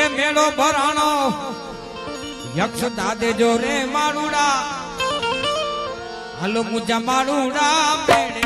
એ મેળો ભરાણો. યક્ષ દાદે જો રે મારુડા હાલો મુજા મારુડા મેળે.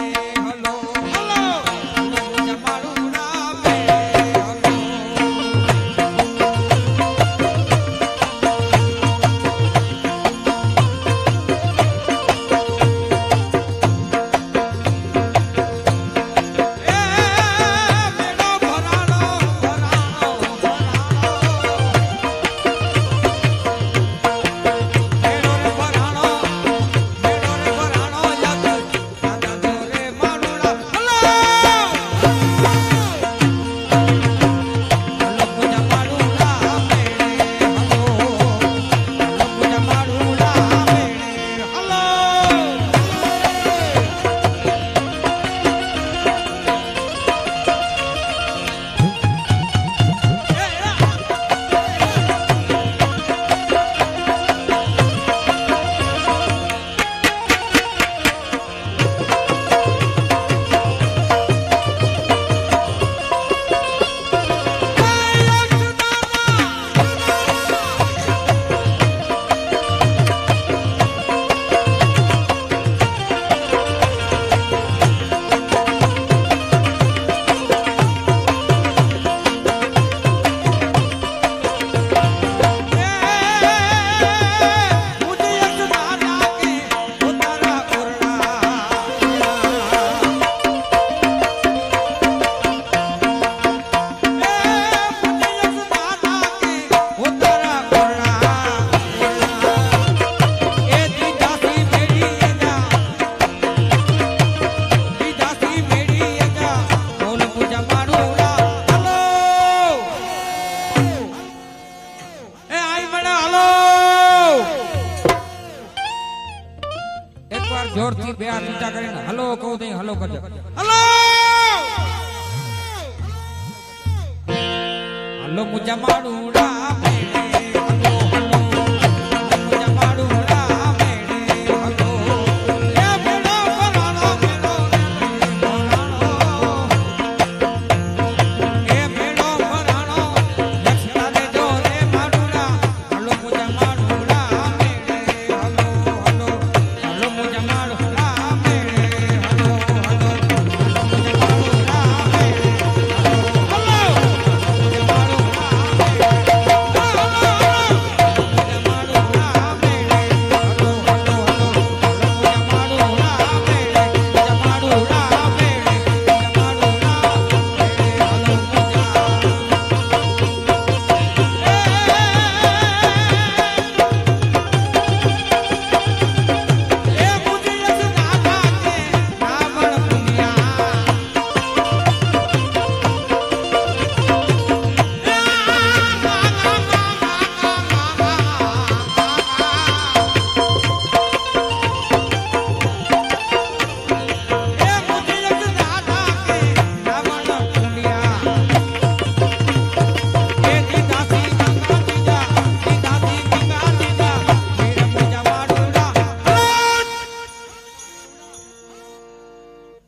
જોરથી બે હાથ ઊંચા કરીને હલો કહું નહીં હલો કરજો. હલો! હલો મુજા માડું રામે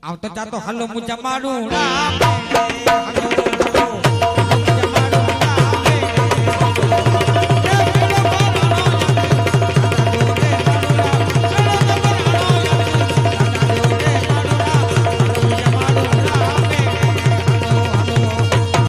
આવતો જાતો હલો મુજા મારું